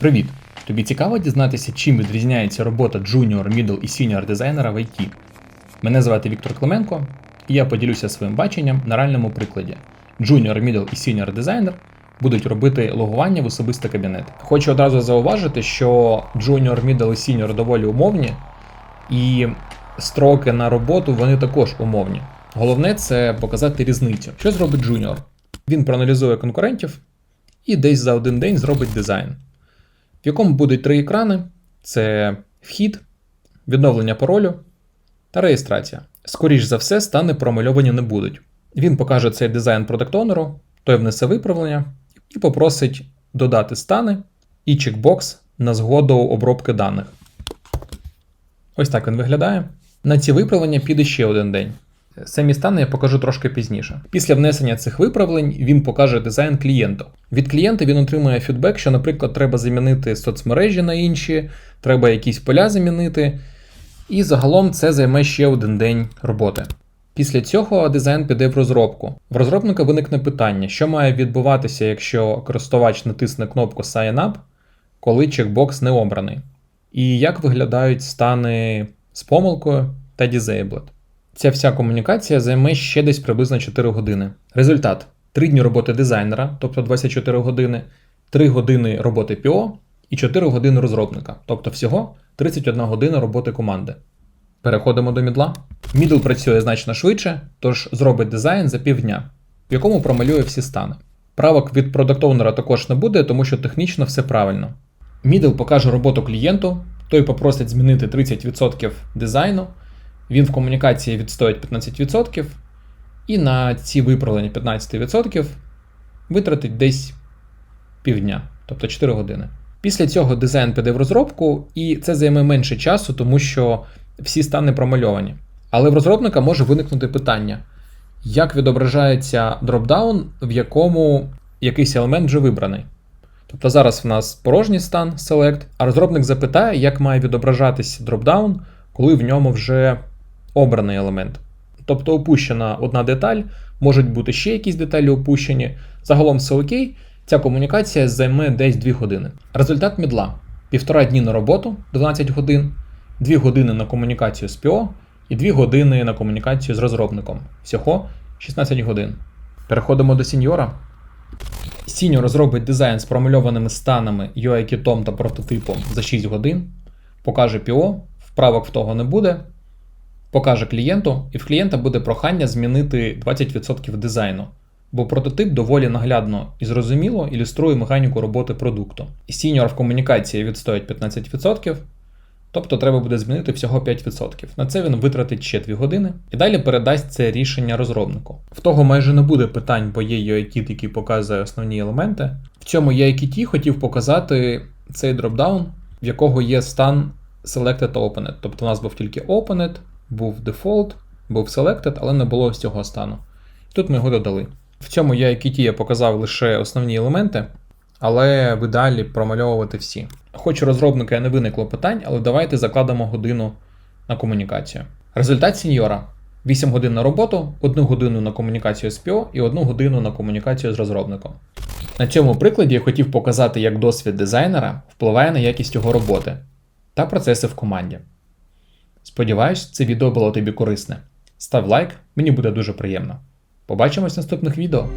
Привіт! Тобі цікаво дізнатися, чим відрізняється робота джуніор, мідл і сіньор дизайнера в IT? Мене звати Віктор Клименко, і я поділюся своїм баченням на реальному прикладі. Джуніор, мідл і сіньор дизайнер будуть робити логування в особистий кабінет. Хочу одразу зауважити, що джуніор, мідл і сіньор доволі умовні, і строки на роботу вони також умовні. Головне це показати різницю. Що зробить джуніор? Він проаналізує конкурентів і десь за один день зробить дизайн, в якому будуть три екрани: це вхід, відновлення паролю та реєстрація. Скоріш за все, стани промальовані не будуть. Він покаже цей дизайн продакт-онеру, той внесе виправлення і попросить додати стани і чекбокс на згоду обробки даних. Ось так він виглядає. На ці виправлення піде ще один день. Самі стани я покажу трошки пізніше. Після внесення цих виправлень він покаже дизайн клієнту. Від клієнта він отримує фідбек, що, наприклад, треба замінити соцмережі на інші, треба якісь поля замінити. І загалом це займе ще один день роботи. Після цього дизайн піде в розробку. В розробника виникне питання, що має відбуватися, якщо користувач натисне кнопку Sign Up, коли чекбокс не обраний. І як виглядають стани з помилкою та Disabled. Ця вся комунікація займе ще десь приблизно 4 години. Результат: 3 дні роботи дизайнера, тобто 24 години, 3 години роботи PO і 4 години розробника, тобто всього 31 година роботи команди. Переходимо до мідла. Мідл працює значно швидше, тож зробить дизайн за півдня, в якому промалює всі стани. Правок від продакт-оунера також не буде, тому що технічно все правильно. Мідл покаже роботу клієнту, той попросить змінити 30% дизайну, він в комунікації відстоїть 15%, і на ці виправлення 15% витратить десь півдня, тобто 4 години. Після цього дизайн піде в розробку, і це займе менше часу, тому що всі стани промальовані. Але в розробника може виникнути питання, як відображається дропдаун, в якому якийсь елемент вже вибраний. Тобто зараз в нас порожній стан Select, а розробник запитає, як має відображатись дропдаун, коли в ньому вже обраний елемент. Тобто опущена одна деталь, можуть бути ще якісь деталі опущені. Загалом все окей, ця комунікація займе десь 2 години. Результат мідла: півтора дні на роботу 12 годин, 2 години на комунікацію з PO і 2 години на комунікацію з розробником. Всього 16 годин. Переходимо до сіньора. Сіньор розробить дизайн з промальованими станами, UI-кітом та прототипом за 6 годин, покаже PO, вправок в того не буде, покаже клієнту, і в клієнта буде прохання змінити 20% дизайну, бо прототип доволі наглядно і зрозуміло ілюструє механіку роботи продукту. Сіньор в комунікації відстоїть 15%, тобто треба буде змінити всього 5%. На це він витратить ще 2 години і далі передасть це рішення розробнику. В того майже не буде питань, бо є UI-кіт, який показує основні елементи. В цьому UI-кіті хотів показати цей дропдаун, в якого є стан Selected Opened. Тобто у нас був тільки Opened, був Default, був Selected, але не було ось цього стану. Тут ми його додали. В цьому UI-кіті я показав лише основні елементи, але в ідеалі промальовувати всі. Хоч у розробника не виникло питань, але давайте закладемо годину на комунікацію. Результат сеньора: 8 годин на роботу, 1 годину на комунікацію з PO і 1 годину на комунікацію з розробником. На цьому прикладі я хотів показати, як досвід дизайнера впливає на якість його роботи та процеси в команді. Сподіваюсь, це відео було тобі корисне. Став лайк, мені буде дуже приємно. Побачимось в наступних відео.